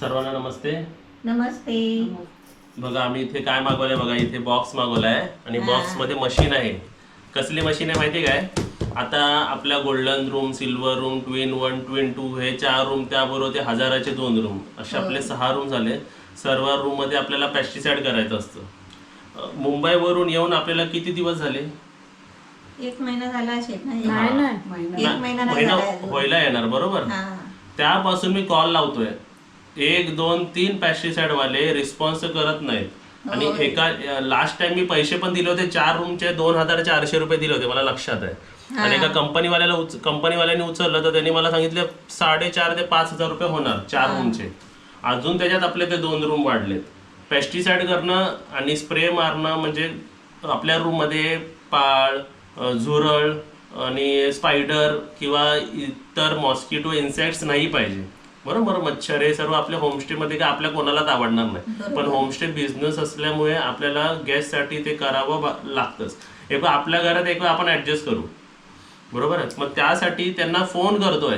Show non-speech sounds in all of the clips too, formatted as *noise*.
सर्वांना नमस्ते. नमस्ते. बघा आम्ही इथे काय मागवलंय बघा इथे बॉक्स मागवलाय आणि बॉक्समध्ये मशीन आहे. कसली मशीन आहे माहिती काय? आता आपल्या golden room silver room twin one twin two हे चार रूम त्याबरोबर ते हजाराचे दोन रूम असे आपले सहा रूम झाले. सर्व रूममध्ये आपल्याला पेस्टिसाइड करायचं असतं. मुंबईवरून येऊन आपल्याला किती दिवस झाले? एक महिना झाला असेल ना? नाही नाही. एक महिना. व्हायला येणार बरोबर? हा. त्यापासून मी कॉल लावतोय. एक दोन तीन पॅस्टिसाइड वाले रिस्पॉन्स करत नाहीत. आणि एका लास्ट टाइम मी पैसे पण दिले होते चार रूमचे दोन हजार चारशे रुपये दिले होते मला लक्षात आहे. आणि एका कंपनीवाल्याला उच कंपनीवाल्याने उचललं तर त्यांनी मला सांगितलं साडेचार ते पाच हजार रुपये होणार चार रूमचे. अजून त्याच्यात आपले ते दोन रूम वाढलेत. पेस्टिसाइड करणं आणि स्प्रे मारणं म्हणजे आपल्या रूममध्ये पाळ झुरळ आणि स्पायडर किंवा इतर मॉस्किटो इन्सेक्ट्स नाही पाहिजे. बरोबर मच्छर हे सर्व आपल्या होमस्टेमध्ये काय आपल्या कोणालाच आवडणार नाही. पण होमस्टे बिझनेस असल्यामुळे आपल्याला गेस्टसाठी ते करावं लागतंच. एक आपल्या घरात एक आपण ऍडजस्ट करू. बरोबर आहे? मग त्यासाठी त्यांना फोन करतोय.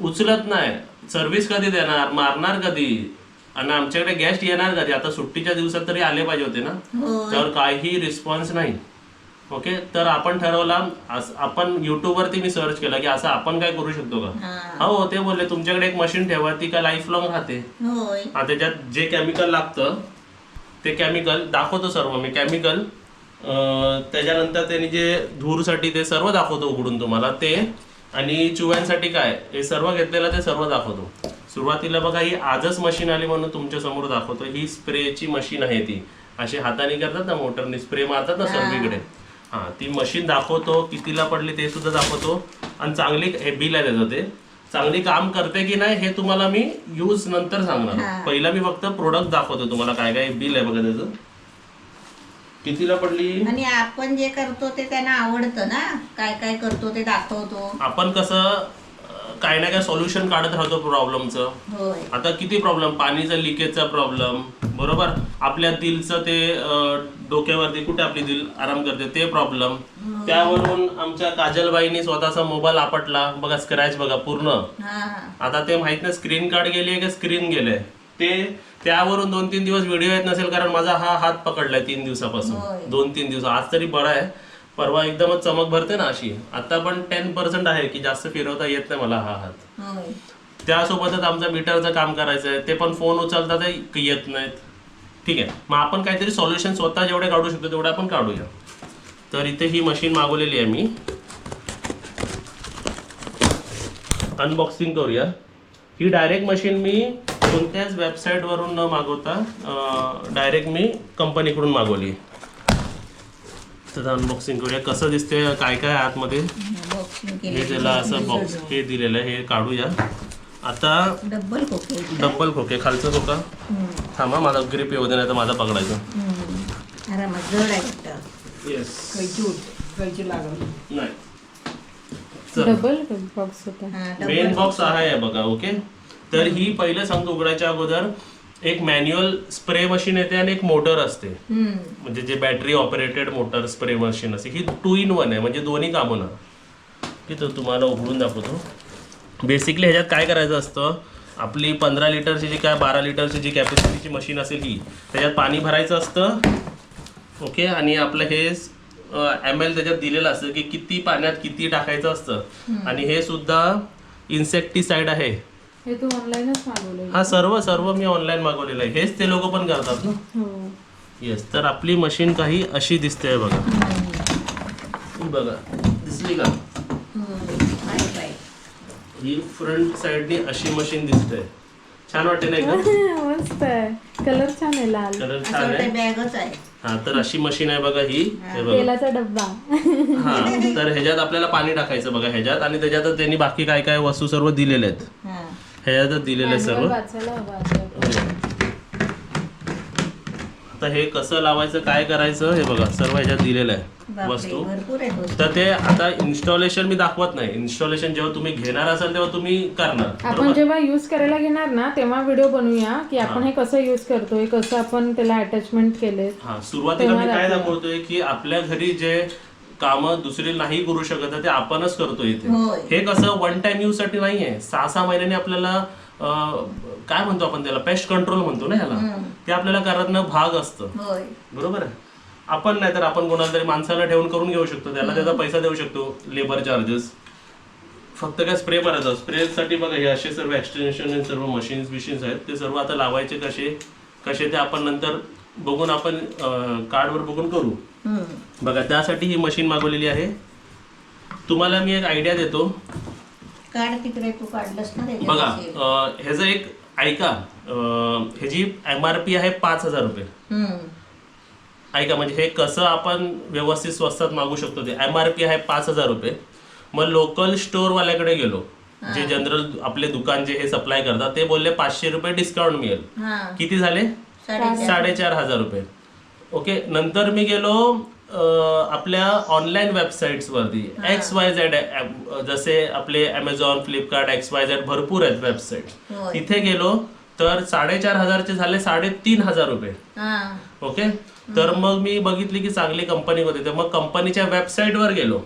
उचलत नाही. सर्व्हिस कधी देणार? मारणार कधी? आणि आमच्याकडे गेस्ट येणार कधी? आता सुट्टीच्या दिवसात तरी आले पाहिजे होते ना. तर काही रिस्पॉन्स नाही. ओके? तर आपण ठरवला आपण युट्यूबवरती मी सर्च केलं की असं आपण काय करू शकतो का? हा. हो ते बोलले तुमच्याकडे एक मशीन ठेवा ती का लाईफ लॉंग राहते? होय. त्याच्यात जे केमिकल लागतं ते केमिकल दाखवतो सर्व. मी केमिकल त्याच्यानंतर त्यांनी जे धूरसाठी ते सर्व दाखवतो उघडून तुम्हाला. ते आणि चुव्यांसाठी काय? हे सर्व घेतलेलं ते सर्व दाखवतो. सुरुवातीला बघा ही आजच मशीन आली म्हणून तुमच्यासमोर दाखवतो. ही स्प्रेची मशीन आहे ती. अशी हाताने करतात ना मोटरने स्प्रे मारतात ना सर्वीकडे. हा ती मशीन दाखवतो कितीला पडली ते सुद्धा दाखवतो. आणि चांगली हे बिल आहे त्याचं ते चांगली काम करते की नाही हे तुम्हाला मी यूज नंतर सांगणार. पहिला मी फक्त प्रोडक्ट दाखवतो तुम्हाला काय काय बिल आहे बघा त्याचं. कितीला पडली? आणि आपण जे करतो ते त्यांना आवडतं ना? काय काय करतो ते दाखवतो. आपण कसं काय ना काय सोल्युशन काढत राहतो प्रॉब्लेमचं होय. आता किती प्रॉब्लेम पाणीचा लिकेजचा प्रॉब्लेम बरोबर? आपल्या दिलचं ते अं, डोक्यावरती कुठे आपली दिल आराम करते ते प्रॉब्लेम त्यावरून आमच्या काजलबाईंनी स्वतःचा मोबाईल आपटला. बघा स्क्रॅच बघा पूर्ण. हा. आता ते माहीत नाही स्क्रीन कार्ड गेली का? स्क्रीन गेलंय. ते त्यावरून दोन तीन दिवस व्हिडिओ येत नसेल कारण माझा हा हात पकडलाय तीन होय. दिवसापासून. दोन तीन दिवस. आज तरी बरा आहे. परवा एकदमच चमक भरते ना अशी. आता पण टेन पर्सेंट आहे की जास्त फिरवता येत नाही मला हा हात. होय. त्यासोबतच आमचं मीटरचं काम करायचं आहे ते पण फोन उचलतात आहे, येत नाहीत. ठीक आहे. मग आपण काहीतरी सॉल्युशन स्वतः जेवढे काढू शकतो तेवढे आपण काढूया. तर इथे ही मशीन मागवलेली आहे मी. अनबॉक्सिंग करूया. ही डायरेक्ट मशीन मी कोणत्याच वेबसाईटवरून न मागवता डायरेक्ट मी कंपनीकडून मागवली तर अनबॉक्सिंग करूया. कसं दिसते काय काय आतमध्ये? हे त्याला असं बॉक्स हे दिलेलं आहे. हे काढूया. आता डब्बल खोके डब्बल खोके खालचं खोका. थांबा माझा ग्रिप येऊ दे नाही तर माझा पकडायचं. हम्म. आरामात जड आहे वाटतं. येस कैची लागल. नाही. चल. डबल बॉक्स होता. हा, डब्बल मेन बॉक्स आहे बघा ओके तर ही पहिलं सांगतो उघडायच्या अगोदर एक मॅन्युअल स्प्रे मशीन येते आणि एक मोटर असते. म्हणजे जे battery operated motor spray machine असते. ही टू इन वन आहे म्हणजे दोन्ही कामं ना. की तो तुम्हाला उघडून दाखवतो. बेसिकली ह्याच्यात काय करायचं असतं? आपली पंधरा लिटरची जी काय बारा लिटरची जी कॅपॅसिटीची मशीन असेल ही त्याच्यात पाणी भरायचं असतं. ओके आणि आपलं हे एम एल त्याच्यात दिलेलं असतं की किती पाण्यात किती टाकायचं असतं. आणि हे सुद्धा इन्सेक्टिसाइड आहे. हे तू ऑनलाईनच मागवलं हा सर्व सर्व मी ऑनलाईन मागवलेलं आहे. हेच ते लोक पण करतात ना? हो. येस तर आपली मशीन काही अशी दिसते बघा. ही. बघा. दिसली का? आहे. ही फ्रंट साइडनी अशी मशीन दिसते छान वाटते नाही का *laughs* मस्त आहे. कलर छान आहे लाल. कलर छान आहे. बॅगच आहे. हा तर अशी मशीन आहे बघा ही. हे. बघा. तेलाचा डब्बा. हा तर ह्याच्यात आपल्याला पाणी टाकायचं बघा ह्याच्यात. आणि त्याच्यात त्यांनी बाकी काय काय वस्तू सर्व दिलेले आहेत. हा. ह्याच्यातच दिलेले सर्व. हवा आता. हे. कसं लावायचं काय करायचं हे बघा सर्व ह्याच्यात दिलेलं आहे वस्तू. भरपूर आहेत वस्तू. तर ते आता इन्स्टॉलेशन मी दाखवत नाही. इन्स्टॉलेशन जेव्हा तुम्ही घेणार असाल तेव्हा तुम्ही करणार. आपण बरोबर? जेव्हा युज करायला घेणार ना तेव्हा व्हिडिओ बनवूया की आपण हे कसं युज करतोय कसं आपण त्याला अटॅचमेंट केले हा सुरुवातीला मी काय दाखवतोय की आपल्या घरी जे कामं दुसरी नाही करू शकत ते आपणच करतो इथे. हे कसं वन टाइम यूजसाठी नाहीये. सहा सहा महिन्याने आपल्याला काय म्हणतो आपण त्याला पेस्ट कंट्रोल म्हणतो ना ह्याला. ते आपल्याला करणं भाग असतं. बरोबर आहे? आपण नाही तर आपण कोणाला तरी माणसाला ठेवून करून घेऊ शकतो. त्याला त्याचा पैसा देऊ शकतो. लेबर चार्जेस फक्त काय स्प्रे मारायचं? स्प्रेसाठी बघा हे असे सर्व एक्सटेन्शन सर्व मशीन्स बिशीन्स आहेत. ते सर्व आता लावायचे कसे? कसे ते आपण नंतर बघून आपण कार्डवर बघून करू. बघा त्यासाठी ही मशीन मागवलेली आहे. तुम्हाला मी एक आयडिया देतो. काढ तिकडे तू काढलंस ना त्याच्यात बघा असेल. अं, ह्याचं एक ऐका अं, ह्याची एम आर पी आहे पाच हजार रुपये. हम्म. ऐका म्हणजे हे कसं आपण व्यवस्थित स्वस्तात मागू शकतो ते. एम आर पी आहे पाच हजार रुपये. मग लोकल स्टोअरवाल्याकडे गेलो. जे जनरल आपले दुकान जे हे सप्लाय करतात ते बोलले पाचशे रुपये डिस्काउंट मिळेल. हा. किती झाले? साडेचार. साडेचार हजार रुपये. ओके नंतर मी गेलो आपल्या ऑनलाईन वेबसाईट्स वरती. एक्स वाय झेड जसे आपले Amazon Flipkart X Y Z भरपूर आहेत वेबसाईट तिथे गेलो तर साडेचार हजारचे झाले साडेतीन हजार रुपये. ओके? तर मग मी बघितली की चांगली कंपनी होती. तर मग कंपनीच्या वेबसाईटवर गेलो.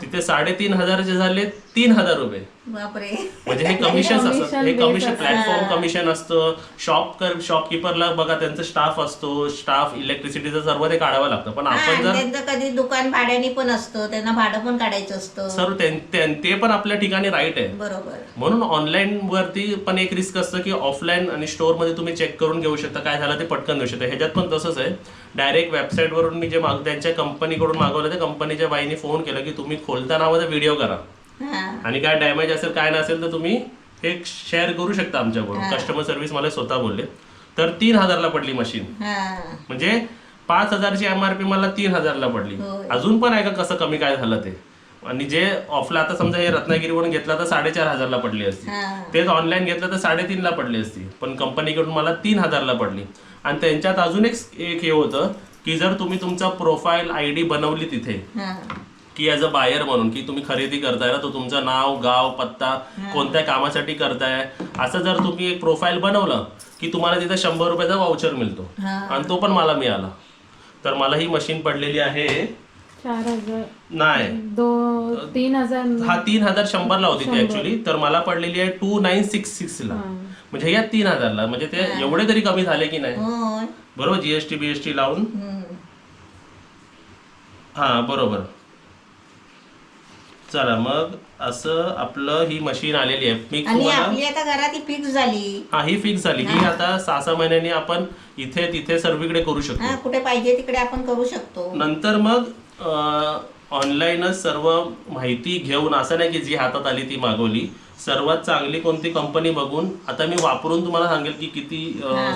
तिथे साडेतीन हजारचे झाले तीन हजार रुपये. बापरे. म्हणजे हे कमिशन हे कमिशन. प्लॅटफॉर्म कमिशन असतं. शॉप कर शॉपकीपरला बघा त्यांचा स्टाफ असतो. स्टाफ इलेक्ट्रिसिटीचं सर्व ते काढावं लागतं. पण आपण जर त्यांचं कधी दुकान भाड्याने पण असतं. त्यांना भाडं पण काढायचं असतं. सर्व त्यां- त्यां- ते पण आपल्या ठिकाणी राईट आहे. बरोबर. म्हणून ऑनलाईन वरती पण एक रिस्क असतं की ऑफलाईन आणि स्टोअरमध्ये तुम्ही चेक करून घेऊ शकता. काय झालं ते पटकन देऊ शकता. ह्याच्यात पण तसंच आहे. डायरेक्ट वेबसाईट वरून मी जे माग त्यांच्या कंपनीकडून मागवलं ते कंपनीच्या बाईने फोन केला की तुम्ही खोलताना मध्ये व्हिडिओ करा. आणि काय डॅमेज असेल काय नसेल तर तुम्ही हे शेअर करू शकता आमच्याकडून. कस्टमर सर्व्हिस मला स्वतः बोलले. तर तीन हजारला पडली मशीन म्हणजे पाच हजारची एम आर पी मला तीन हजारला पडली. अजून पण आहे का कसं कमी काय झालं ते? आणि जे ऑफला आता समजा हे रत्नागिरीवरून घेतला तर साडेचार हजारला पडली असती. तेच ऑनलाईन घेतलं तर साडेतीनला पडली असती. पण कंपनीकडून मला तीन हजारला पडली. आणि त्यांच्यात अजून एक हे होतं की जर तुम्ही तुमचा प्रोफाईल आय डी बनवली तिथे की ॲज अ बायर म्हणून की तुम्ही खरेदी करताय ना तो तुमचं नाव गाव पत्ता कोणत्या कामासाठी करताय? असं जर तुम्ही एक प्रोफाईल बनवलं की तुम्हाला तिथे शंभर रुपयाचा वाउचर मिळतो. आणि तो पण मला मिळाला. तर मला ही मशीन पडलेली आहे. चार हजार. नाही. दो तीन हजार. हा तीन हजार शंभरला होती ती ऍक्च्युली तर मला पडलेली आहे टू नाईन सिक्स सिक्सला म्हणजे या तीन हजारला. म्हणजे ते एवढे तरी कमी झाले की नाही? होय. बरोबर जीएसटी बीएसटी लावून. हा बरोबर. चला मग असं आपलं ही मशीन आलेली आहे. मी आणि तुम्हाला आपली आता घरात ही फिक्स झाली. हा ही फिक्स झाली. ही आता सहा सहा महिन्यांनी आपण इथे तिथे सर्वीकडे करू शकतो. हा कुठे पाहिजे तिकडे आपण करू शकतो. नंतर मग ऑनलाईनच सर्व माहिती घेऊन असं नाही की जी हातात आली ती मागवली. सर्वात चांगली कोणती कंपनी बघून आता मी वापरून तुम्हाला सांगेल की किती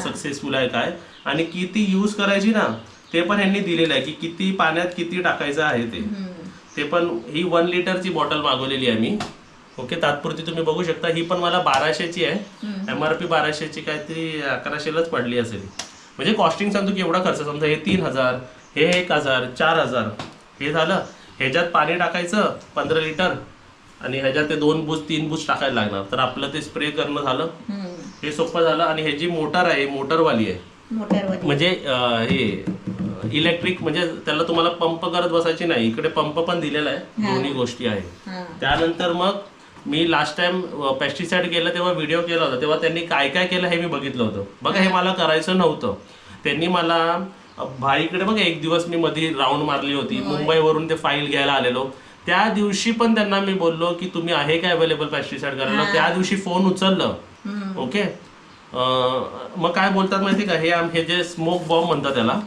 सक्सेसफुल आहे काय. आणि किती यूज करायची ना ते पण यांनी दिलेलं आहे की किती पाण्यात किती टाकायचं आहे ते. हम्म. ते पण ही वन लिटरची बॉटल मागवलेली आहे मी. ओके तात्पुरती तुम्ही बघू शकता. ही पण मला बाराशेची आहे. एम आर पी बाराशेची काहीतरी अकराशेलाच पडली असेल. म्हणजे कॉस्टिंग सांगतो की एवढा खर्च. समजा हे तीन हजार हे एक हजार चार हजार. हे झालं. ह्याच्यात पाणी टाकायचं पंधरा लिटर आणि ह्याच्यात ते दोन बूज तीन बूज टाकायला लागणार. तर आपलं ते स्प्रे करणं झालं. हे सोपं झालं. आणि ह्याची मोटर आहे मोटरवाली आहे म्हणजे हे इलेक्ट्रिक म्हणजे त्याला तुम्हाला पंप करत बसायची नाही. इकडे पंप पण दिलेला आहे. दोन्ही गोष्टी आहे हा. त्यानंतर मग मी लास्ट टाइम पेस्टिसाइड केलं तेव्हा व्हिडिओ केला होता. तेव्हा त्यांनी काय काय केलं हे मी बघितलं होतं. बघा हे मला करायचं नव्हतं. त्यांनी मला भाईकडे बघा एक दिवस मी मध्ये राऊंड मारली होती. मुंबईवरून ते फाईल घ्यायला आलेलो. त्या दिवशी पण त्यांना मी बोललो की तुम्ही आहे का अवेलेबल पेस्टिसाइड करायला? त्या दिवशी फोन उचललं. ओके? मग काय बोलतात माहिती का? हे आम- हे जे स्मोक बॉम्ब म्हणतात त्याला.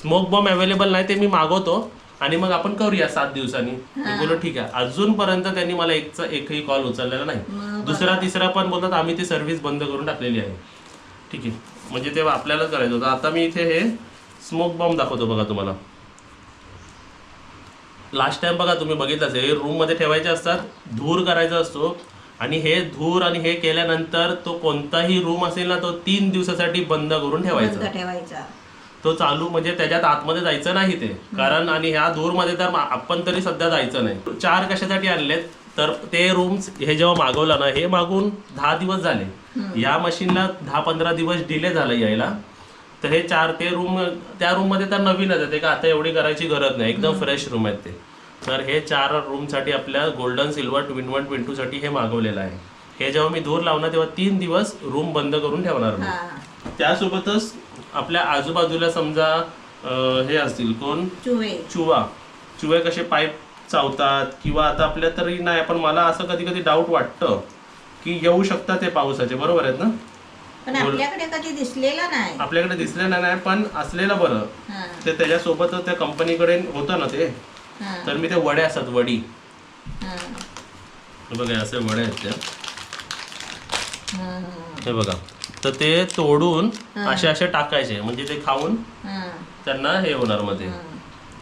स्मोक बॉम्ब अवेलेबल नाही ते मी मागवतो आणि मग आपण करूया सात दिवसांनी. मी बोललो ठीक आहे. अजूनपर्यंत त्यांनी मला एकचा एकही कॉल उचललेला नाही. दुसरा तिसरा पण बोलतात आम्ही ती सर्व्हिस बंद करून टाकलेली आहे. ठीक आहे. म्हणजे तेव्हा आपल्याला करायचं होतं. आता मी इथे हे स्मोक बॉम्ब दाखवतो बघा तुम्हाला. लास्ट टाइम बघा तुम्ही बघितलं असेल. हे रूममध्ये ठेवायचे असतात धूर करायचा असतो. आणि हे धूर आणि हे केल्यानंतर तो कोणताही रूम असेल ना तो तीन दिवसासाठी बंद करून ठेवायचा. बंद ठेवायचा. तो चालू म्हणजे त्याच्यात आतमध्ये जायचं नाही ते. कारण आणि ह्या धूरमध्ये तर मा- आपण तरी सध्या जायचं नाही. चार कशासाठी आणलेत? तर ते रूम्स हे जेव्हा मागवलं ना हे मागून दहा दिवस झाले. या मशीनला दहा पंधरा दिवस डिले झालं यायला. तर हे चार ते रूम त्या रूममध्ये तर नवीनच आहे ते का आता एवढी करायची गरज नाही. एकदम फ्रेश रूम आहेत ते. तर हे चार रूमसाठी आपल्या गोल्डन सिल्वर ट्विन वन ट्विनसाठी हे मागवलेलं आहे. हे जेव्हा मी धूर लावणार तेव्हा तीन दिवस रूम बंद करून ठेवणार मी. त्यासोबतच आपल्या आजूबाजूला समजा हे असतील कोण? चुवे. चुवा. कसे पाईप चावतात किंवा आता आपल्या तरी नाही पण मला असं कधी कधी डाऊट वाटतं की येऊ शकतात ते पावसाचे. बरोबर आहेत ना? आपल्याकडे कधी दिसलेला नाही. आपल्याकडे दिसलेलं नाही पण असलेलं बरं. ते त्याच्यासोबतच त्या कंपनीकडे होतं ना ते? तर मी ते वडे असतात वडी. बघा असे वडे आहेत त्या. हा बघा. तर ते तोडून असे असे टाकायचे म्हणजे ते खाऊन त्यांना हे होणार मध्ये.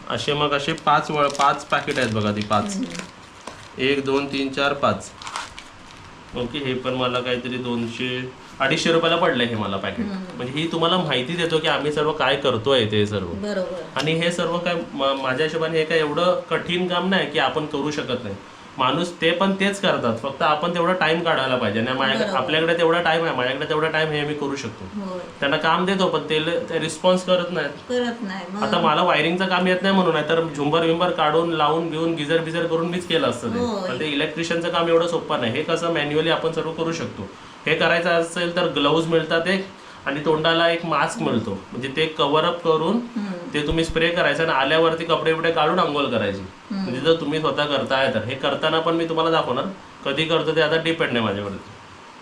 असे मग असे पाच वळ पाच पॅकेट आहेत बघा ती पाच. एक दोन तीन चार पाच. ओके हे पण मला काहीतरी दोनशे अडीचशे रुपयाला पडलंय हे मला पॅकेट म्हणजे ही तुम्हाला माहिती देतो की आम्ही सर्व काय करतोय ते सर्व. बरोबर. आणि हे सर्व काय म- माझ्या हिशोबाने हे काय एवढं कठीण काम नाही की आपण करू शकत नाही. माणूस ते पण तेच करतात. फक्त आपण तेवढा टाइम काढायला पाहिजे. आणि माझ्या. आपल्याकडे तेवढा टाइम आहे. माझ्याकडे तेवढा टाइम हे मी करू शकतो. होय. त्यांना काम देतो पण ते रिस्पॉन्स करत नाहीत. करत नाही. मग आता मला वायरिंगचं काम येत नाही म्हणून आहे तर झुंबर विंबर काढून लावून घेऊन गिझर बिझर करून मीच केलं असतं ते. पण ते इलेक्ट्रिशियनचं काम एवढं सोपं नाही. हे कसं मॅन्युअली आपण सर्व करू शकतो. हे करायचं असेल तर ग्लव्ज मिळतात एक आणि तोंडाला एक मास्क मिळतो. म्हणजे ते कव्हर अप करून. ते तुम्ही स्प्रे करायचं आणि आल्यावरती कपडे बिपडे काढून आंघोळ करायची. म्हणजे जर तुम्ही स्वतः करताय तर. हे करताना पण मी तुम्हाला दाखवणार. कधी करतो ते आता डिपेंड आहे माझ्यावरती.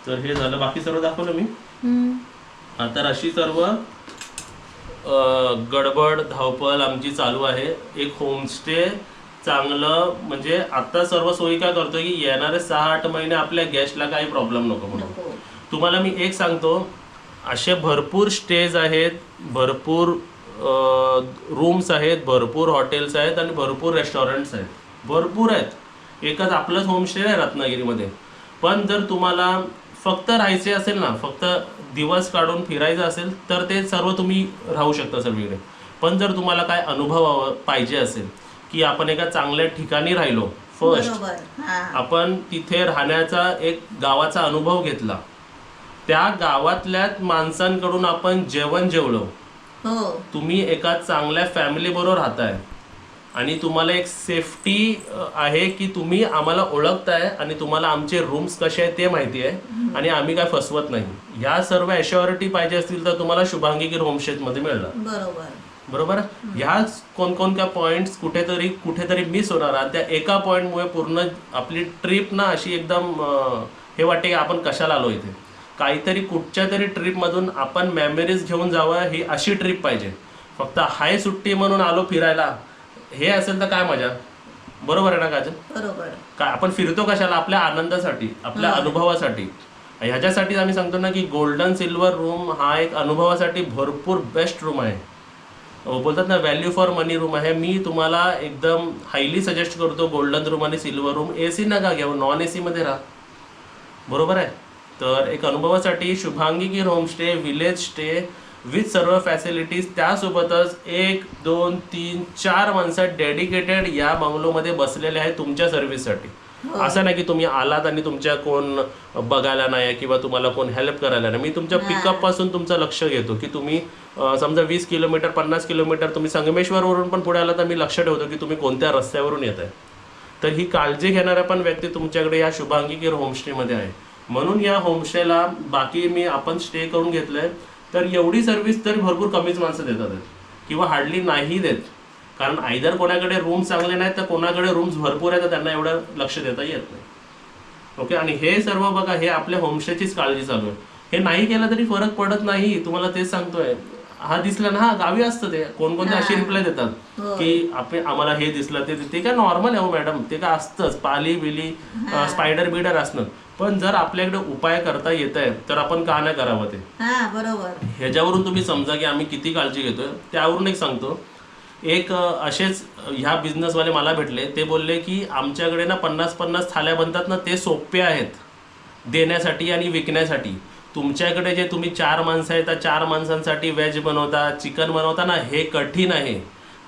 तर हे झालं. बाकी सर्व दाखवलं मी. हा, तर अशी सर्व गडबड धावपळ आमची चालू आहे. एक होमस्टे चांगलं म्हणजे आता सर्व सोयी काय करतोय की येणारे सहा आठ महिने आपल्या गॅसला काही प्रॉब्लेम नको म्हणून. तुम्हाला मी एक सांगतो असे भरपूर स्टेज आहेत भरपूर रूम्स आहेत भरपूर हॉटेल्स आहेत आणि भरपूर रेस्टॉरंट्स आहेत. भरपूर आहेत. एकच आपलंच होमस्टे आहे रत्नागिरीमध्ये. पण जर तुम्हाला फक्त राहायचे असेल ना फक्त दिवस काढून फिरायचं असेल तर ते सर्व तुम्ही राहू शकता सगळीकडे. पण जर तुम्हाला काय अनुभव पाहिजे असेल की आपण एका चांगल्या ठिकाणी राहिलो फर्स्ट आपण तिथे राहण्याचा एक गावाचा अनुभव घेतला त्या गावातल्याच माणसांकडून आपण जेवण जेवलो. हो. तुम्ही एका चांगल्या फॅमिली बरोबर राहताय. आणि तुम्हाला एक सेफ्टी आहे की तुम्ही आम्हाला ओळखताय आणि तुम्हाला आमचे रूम्स कसे आहेत ते माहिती आहे. आणि आम्ही काय फसवत नाही. ह्या सर्व ॲश्युरिटी पाहिजे असतील तर तुम्हाला शुभांगी गिर होमस्टेमध्ये मिळणार. बरोबर. बरोबर? ह्या कोणकोणत्या पॉईंट्स कुठेतरी कुठेतरी मिस होणार त्या एका पॉईंटमुळे पूर्ण आपली ट्रिप ना अशी एकदम हे वाटते की आपण कशाला आलो इथे. काहीतरी कुठच्या तरी ट्रिपमधून आपण मेमरीज घेऊन जावं ही अशी ट्रिप पाहिजे. फक्त हाय सुट्टी म्हणून आलो फिरायला हे असेल तर काय मजा? बरोबर आहे ना काजल? बरोबर. काय आपण फिरतो कशाला? आपल्या आनंदासाठी आपल्या अनुभवासाठी. ह्याच्यासाठी आम्ही सांगतो ना की गोल्डन सिल्वर रूम हा एक अनुभवासाठी भरपूर बेस्ट रूम आहे. बोलतात ना व्हॅल्यू फॉर मनी रूम आहे. मी तुम्हाला एकदम हायली सजेस्ट करतो गोल्डन रूम आणि सिल्वर रूम ए सी नका घेऊ नॉन ए सीमध्ये राहा. बरोबर आहे? तर एक अनुभवासाठी Shubhangi Gir homestay village stay with सर्व फॅसिलिटीज त्यासोबतच एक दोन तीन चार माणसं डेडिकेटेड या बंगलोमध्ये बसलेले आहेत तुमच्या सर्व्हिससाठी असं नाही की तुम्ही आलात आणि तुमच्या कोण बघायला नाही किंवा तुम्हाला कोण हेल्प करायला नाही. मी तुमच्या पिकअपपासून तुमचं लक्ष घेतो की तुम्ही समजा वीस किलोमीटर पन्नास किलोमीटर तुम्ही संगमेश्वरवरून पण पुढे आला तर मी लक्ष ठेवतो की तुम्ही कोणत्या रस्त्यावरून येत आहे तर ही काळजी घेणाऱ्या पण व्यक्ती तुमच्याकडे या शुभांगी केअर होमस्टेमध्ये आहे. म्हणून या होमस्टेला बाकी मी आपण स्टे करून घेतलंय. तर एवढी सर्व्हिस तरी भरपूर कमीच माणसं देतात. किंवा हार्डली नाही देत. कारण आयदर कोणाकडे रूम्स चांगले नाहीत तर कोणाकडे रूम्स भरपूर आहेत तर त्यांना एवढं लक्ष देता येत नाही. ओके आणि हे सर्व बघा हे आपल्या होमस्टेचीच काळजी चालू आहे. हे नाही केलं तरी फरक पडत नाही. तुम्हाला तेच सांगतोय. हा दिसला ना हा गावी असतं ते. कोणकोणते असे रिप्लाय देतात हो. की आपण आम्हाला हे दिसलं ते ते काय नॉर्मल आहे हो मॅडम ते काय असतंच. पाली बिली स्पायडर बिडर असणं. पण जर आपल्याकडे उपाय करता येत आहे तर आपण का नाही करावं ते? हा बरोबर. ह्याच्यावरून तुम्ही समजा की आम्ही किती काळजी घेतोय त्यावरून एक सांगतो. एक असेच ह्या बिझनेसवाले मला भेटले ते बोलले की आमच्याकडे ना पन्नास पन्नास थाल्या बनतात ना ते सोपे आहेत. देण्यासाठी आणि विकण्यासाठी. तुमच्याकडे जे तुम्ही चार माणसं आहेत त्या चार माणसांसाठी व्हेज बनवता चिकन बनवता ना हे कठीण आहे.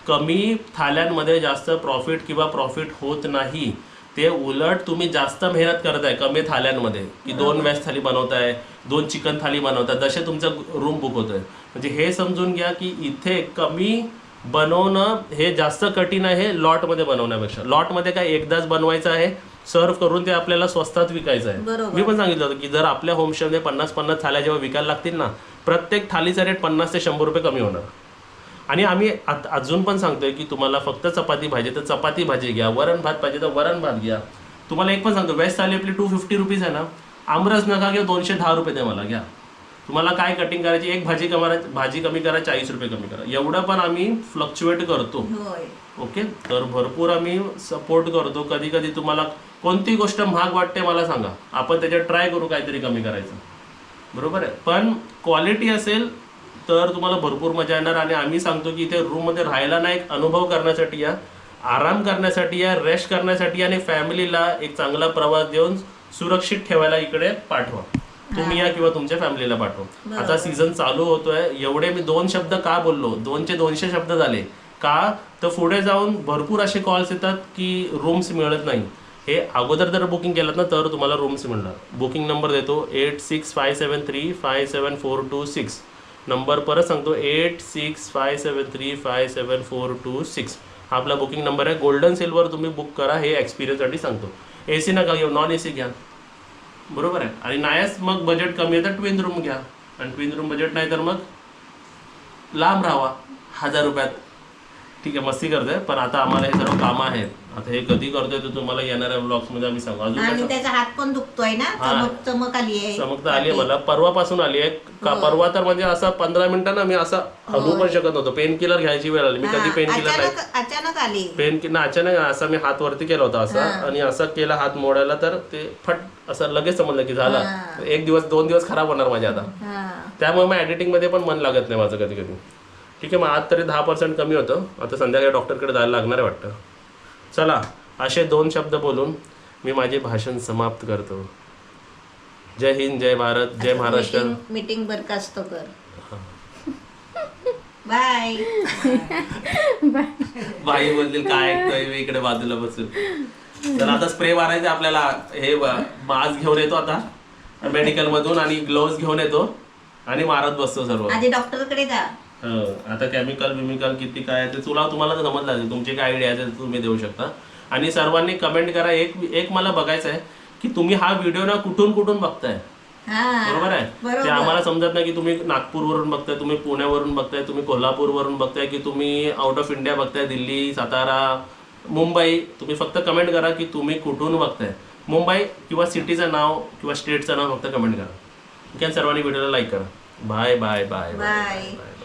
कमी थाल्यांमध्ये जास्त प्रॉफिट किंवा प्रॉफिट होत नाही. ते उलट तुम्ही जास्त मेहनत करताय कमी थाल्यांमध्ये. की दोन व्हेज थाली बनवताय दोन चिकन थाली बनवताय जसे तुमचं रूम बुक होतोय. म्हणजे हे समजून घ्या की इथे कमी बनवणं हे जास्त कठीण आहे लॉटमध्ये बनवण्यापेक्षा. लॉटमध्ये काय एकदाच बनवायचं आहे सर्व करून ते आपल्याला स्वस्तात विकायचं आहे. मी पण सांगितलं होतं की जर आपल्या होमस्टेमध्ये पन्नास पन्नास थाल्या जेव्हा विकायला लागतील ना प्रत्येक थालीचा रेट पन्नास ते शंभर रुपये कमी होणार. आणि आम्ही आत- अजून पण सांगतोय की तुम्हाला फक्त चपाती भाजी तर चपाती भाजी घ्या वरण भात पाहिजे तर वरण भात घ्या. तुम्हाला एक पण सांगतो वेस्ट थाली आपली टू फिफ्टी रुपीज आहे ना आमरस नका घ्या दोनशे दहा रुपये द्या मला घ्या. तुम्हाला काय कटिंग करायची एक भाजी कमारा भाजी कमी करा चाळीस रुपये कमी करा. एवढं पण आम्ही फ्लक्च्युएट करतो. ओके? तर भरपूर आम्ही सपोर्ट करतो. कधी कधी तुम्हाला कोणती गोष्ट महाग वाटते मला सांगा. आपण त्याच्यात ट्राय करू काहीतरी कमी करायचं. बरोबर आहे? पण क्वालिटी असेल तर तुम्हाला भरपूर मजा येणार आणि आम्ही सांगतो की इथे रूममध्ये राहायला ना एक अनुभव करण्यासाठी या आराम करण्यासाठी या रेस्ट करण्यासाठी आणि फॅमिलीला एक चांगला प्रवास देऊन सुरक्षित ठेवायला इकडे पाठवा. तुम्ही या किंवा तुमच्या फॅमिलीला पाठवा. आता सीझन चालू होतोय एवढे मी दोन शब्द का बोललो? दोनचे दोनशे शब्द झाले. का? तर पुढे जाऊन भरपूर असे कॉल्स येतात की रूम्स मिळत नाही. हे अगोदर जर बुकिंग केलं ना तर तुम्हाला रूम्स मिळणार. बुकिंग नंबर देतो eight six five seven three five seven four two six number परत सांगतो eight six five seven three five seven four two six हा आपला बुकिंग नंबर आहे. गोल्डन सिल्वर तुम्ही बुक करा हे एक्सपिरियन्ससाठी सांगतो. ए सी नका घेऊ नॉन ए सी घ्या. बरोबर आहे? आणि नाहीच मग बजेट कमी आहे तर ट्विन रूम घ्या. आणि ट्विन रूम बजेट नाही तर मग लांब राहावा हजार रुपयात. ठीक आहे मस्ती करते पण आता आम्हाला हे सर्व कामं आहेत. आता हे कधी करतोय ते तुम्हाला येणाऱ्या ब्लॉग्समध्ये आम्ही सांगू. अजून आणि त्याचा हात पण दुखतोय ना? हा. चमक चमक आली आहे. चमक तर आली आहे मला. परवापासून आली आहे. का परवा तर म्हणजे असं पंधरा मिनिटांना मी असं हलवू पण शकत नव्हतो. पेन किलर घ्यायची वेळ आली. मी कधी हा, पेन किलर नाही. अचानक अचानक आली. पेन कि ना अचानक असा मी हात वरती केला होता असा. आणि असा केला हात मोडायला तर ते फट असं लगेच समजलं की झाला. एक दिवस दोन दिवस खराब होणार माझ्या आता. हा. त्यामुळे मग एडिटिंगमध्ये पण मन लागत नाही माझं कधी कधी. ठीक आहे मग आज तरी दहा पर्सेंट कमी होतं. आता संध्याकाळी डॉक्टरकडे जायला लागणार आहे वाटतं. चला असे दोन शब्द बोलून मी माझे भाषण समाप्त करतो. जय हिंद जय भारत जय महाराष्ट्र. मीटिंग बरखास्त कर. बाय. बाई बोलतील काय ऐकतोय मी इकडे बाजूला बसून? तर आता स्प्रे मारायचे आपल्याला. हे मास्क घेऊन येतो आता. मेडिकल मधून आणि ग्लोव्ह घेऊन येतो. आणि मारत बसतो सर्व. आधी डॉक्टरकडे जा. हो, आता केमिकल बिमिकल किती काय ते तुला तुम्हाला तर समजलं असेल तुमची काय आयडिया आहे ते तुम्ही देऊ शकता. आणि सर्वांनी कमेंट करा. एक एक मला बघायचं आहे की तुम्ही हा व्हिडिओ ना कुठून कुठून बघताय? हा बरोबर आहे? ते आम्हाला समजत नाही की तुम्ही नागपूरवरून बघताय तुम्ही पुण्यावरून बघताय तुम्ही कोल्हापूरवरून बघताय की तुम्ही आउट ऑफ इंडिया बघताय दिल्ली सातारा मुंबई. तुम्ही फक्त कमेंट करा की तुम्ही कुठून बघताय. मुंबई किंवा सिटीचं नाव किंवा स्टेटचं नाव फक्त कमेंट करा. ठीक आहे सर्वांनी व्हिडिओला लाईक करा. Bye bye bye bye bye